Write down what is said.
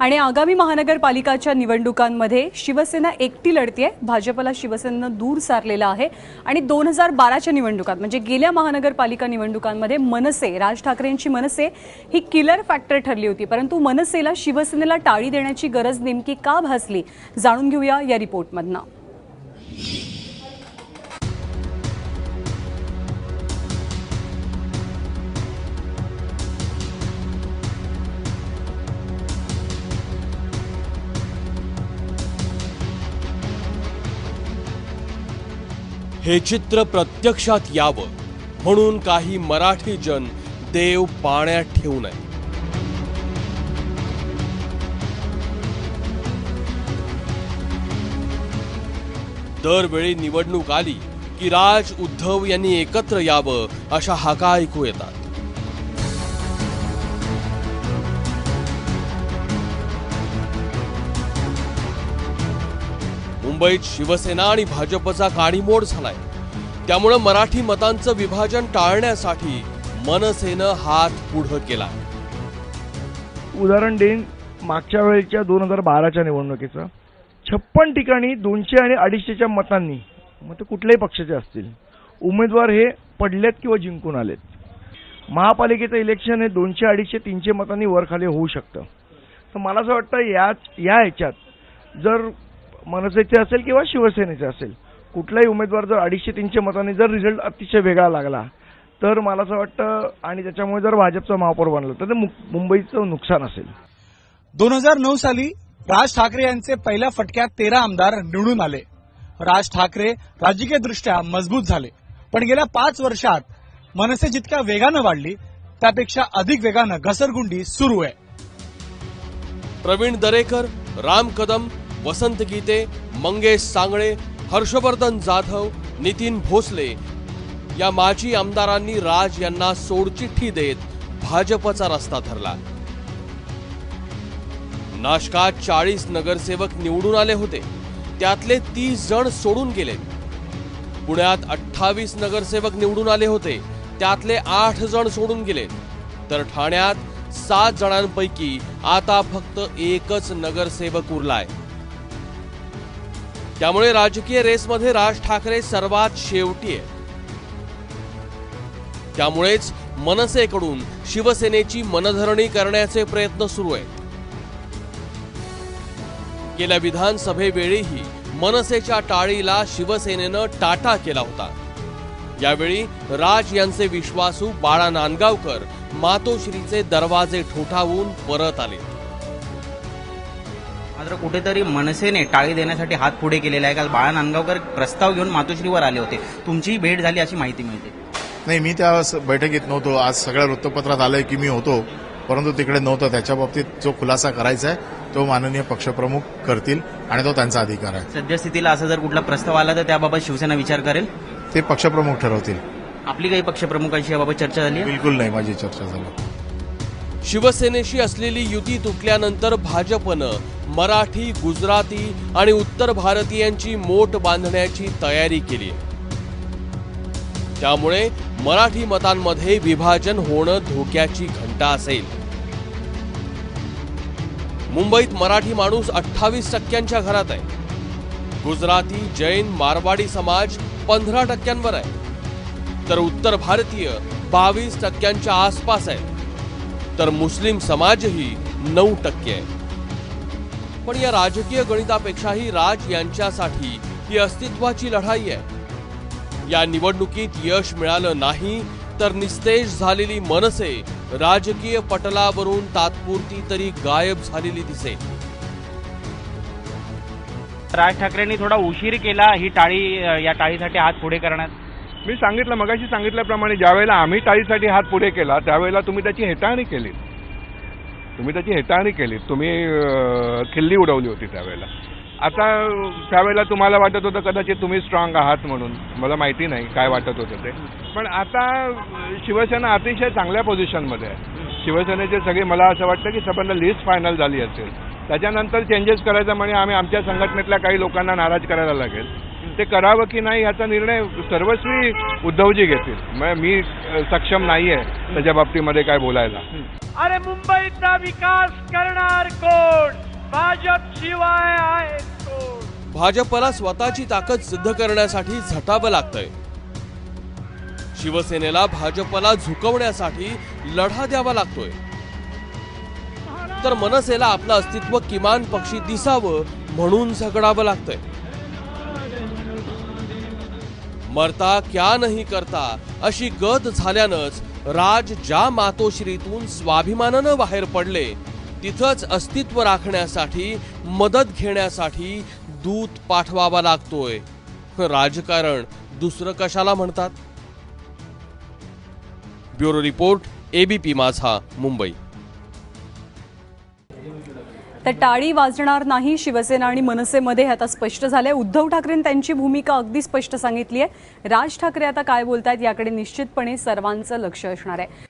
आणि आगामी महानगरपालिकाच्या निवडणुकांमध्ये शिवसेना एकटी लढतीये. भाजपला शिवसेनेनं दूर सारलेलं आहे. आणि दोन हजार बाराच्या निवडणुकात म्हणजे गेल्या महानगरपालिका निवडणुकांमध्ये मनसे राज ठाकरेंची मनसे ही किलर फॅक्टर ठरली होती. परंतु मनसेला शिवसेनेला टाळी देण्याची गरज नेमकी का भासली? जाणून घेऊया या रिपोर्टमधनं हे चित्र प्रत्यक्षात यावं. म्हणून काही मराठी जन देव पाण्यात ठेवू नये. दरवेळी निवडणूक आली की राज उद्धव यांनी एकत्र यावं अशा हाका ऐकू येतात. मुंबईत शिवसेना आणि भाजपचा काडीमोड झालाय. त्यामुळं मराठी मतांचं विभाजन टाळण्यासाठी मनसेनं हात पुढं केला उदाहरण देईन मागच्या वेळेच्या दोन हजार बाराच्या निवडणुकीचं. छप्पन ठिकाणी दोनशे आणि अडीचशेच्या मतांनी मग ते कुठल्याही पक्षाचे असतील उमेदवार हे पडलेत किंवा जिंकून आलेत. महापालिकेचं इलेक्शन हे दोनशे अडीचशे तीनशे मतांनी वरखाली होऊ शकतं. तर मला असं वाटतं याच या ह्याच्यात जर मनसेचे असेल किंवा शिवसेनेचे असेल कुठलाही उमेदवार जर अडीचशे तीनशे मतांनी जर रिझल्ट अतिशय वेगळा लागला तर मला असं वाटतं आणि त्याच्यामुळे जर भाजपचा महापौर बनलं तर ते मु- मुंबईचं नुकसान असेल. दोन हजार नऊ साली राज ठाकरे यांचे पहिल्या फटक्यात तेरा आमदार निवडून आले. राज ठाकरे राजकीय दृष्ट्या मजबूत झाले. पण गेल्या पाच वर्षात मनसे जितक्या वेगानं वाढली त्यापेक्षा अधिक वेगानं घसरगुंडी सुरू आहे. प्रवीण दरेकर राम कदम वसंत गीते मंगेश सांगळे हर्षवर्धन जाधव नितीन भोसले या माजी आमदारांनी राज यांना सोडचिठ्ठी देत भाजपचा रस्ता धरला. नाशकात चाळीस नगरसेवक निवडून आले होते. त्यातले तीस जण सोडून गेले. पुण्यात अठ्ठावीस नगरसेवक निवडून आले होते. त्यातले आठ जण सोडून गेले. तर ठाण्यात सात जणांपैकी आता फक्त एकच नगरसेवक उरलाय. त्यामुळे राजकीय रेसमध्ये राज ठाकरे सर्वात शेवटी आहे त्यामुळेच मनसेकडून शिवसेनेची मनधरणी करण्याचे प्रयत्न सुरू आहेत. गेल्या विधानसभेवेळीही मनसेच्या टाळीला शिवसेनेनं टाटा केला होता. यावेळी राज यांचे विश्वासू बाळा नांदगावकर मातोश्रीचे दरवाजे ठोठावून परत आले. मात्र कुठेतरी मनसेने टाळी देण्यासाठी हात पुढे केलेला आहे. काल बाळा नांदगावकर प्रस्ताव घेऊन मातोश्रीवर आले होते. तुमची भेट झाली अशी माहिती मिळते. नाही मी त्या बैठकीत नव्हतो. आज सगळ्या वृत्तपत्रात आलंय की मी होतो. परंतु तिकडे नव्हतं. त्याच्या बाबतीत जो खुलासा करायचा आहे तो माननीय पक्षप्रमुख करतील आणि तो त्यांचा अधिकार आहे. सद्यस्थितीला असा जर कुठला प्रस्ताव आला तर त्याबाबत शिवसेना विचार करेल? ते पक्षप्रमुख ठरवतील. आपली काही पक्षप्रमुखांशी याबाबत चर्चा झाली बिलकुल नाही. माझी चर्चा झाली. शिवसेनेशी असलेली युती तुटल्यानंतर भाजपनं मराठी गुजराती आणि उत्तर भारतीयांची मोट बांधण्याची तयारी केली. त्यामुळे मराठी मतांमध्ये विभाजन होणं धोक्याची घंटा असेल. मुंबईत मराठी माणूस अठ्ठावीस टक्क्यांच्या घरात आहे. गुजराती जैन मारवाडी समाज पंधरा टक्क्यांवर आहे. तर उत्तर भारतीय बावीस टक्क्यांच्या आसपास आहे. तर मुस्लिम समाजही नऊ टक्के आहे. पण या राजकीय गणितापेक्षाही राज यांच्यासाठी ही अस्तित्वाची लढाई आहे. या निवडणुकीत यश मिळालं नाही तर निस्तेज झालेली मनसे राजकीय पटलावरून तात्पुरती तरी गायब झालेली दिसेल राज ठाकरेंनी थोडा उशीर केला ही टाळी या टाळीसाठी हात पुढे करण्यात. मी सांगितलं मगाशी सांगितल्याप्रमाणे ज्यावेळेला आम्ही टाळीसाठी हात पुढे केला त्यावेळेला तुम्ही त्याची हेटाळणी केली. तुम्ही त्याची हेटाळणी केली. तुम्ही खिल्ली उडवली होती त्यावेळेला. आता त्यावेळेला तुम्हाला वाटत होतं कदाचित तुम्ही स्ट्रॉंग आहात म्हणून. मला माहिती नाही काय वाटत होतं ते. पण आता शिवसेना अतिशय चांगल्या पोझिशनमध्ये आहे. शिवसेनेचे सगळे मला असं वाटतं की सबंध लिस्ट फायनल झाली असेल. त्याच्यानंतर चेंजेस करायचं म्हणजे आम्ही आमच्या संघटनेतल्या काही लोकांना नाराज करायला लागेल. ते करावं की नाही याचा निर्णय सर्वस्वी उद्धवजी घेतील. मी सक्षम नाहीये त्याच्या बाबतीमध्ये काय बोलायला. अरे मुंबईचा विकास करणार कोण? भाजपला स्वतःची ताकद सिद्ध करण्यासाठी झटावं लागतंय. शिवसेनेला भाजपला झुकवण्यासाठी लढा द्यावा लागतोय. तर मनसेला आपलं अस्तित्व किमान पक्षी दिसावं म्हणून झगडावं लागतंय. मरता क्या नाही करता अशी गत झाल्यानंच राज ज्या मातोश्रीतून स्वाभिमानानं बाहेर पडले तिथंच अस्तित्व राखण्यासाठी मदत घेण्यासाठी दूत पाठवावा लागतोय. राजकारण दुसरं कशाला म्हणतात? ब्युरो रिपोर्ट एबीपी माझा मुंबई. तर टाळी वाजणार नाही शिवसेना आणि मनसेमध्ये हे आता स्पष्ट झालंय. उद्धव ठाकरेंनी त्यांची भूमिका अगदी स्पष्ट सांगितली आहे राज ठाकरे आता काय बोलतायत याकडे निश्चितपणे सर्वांचं लक्ष असणार आहे.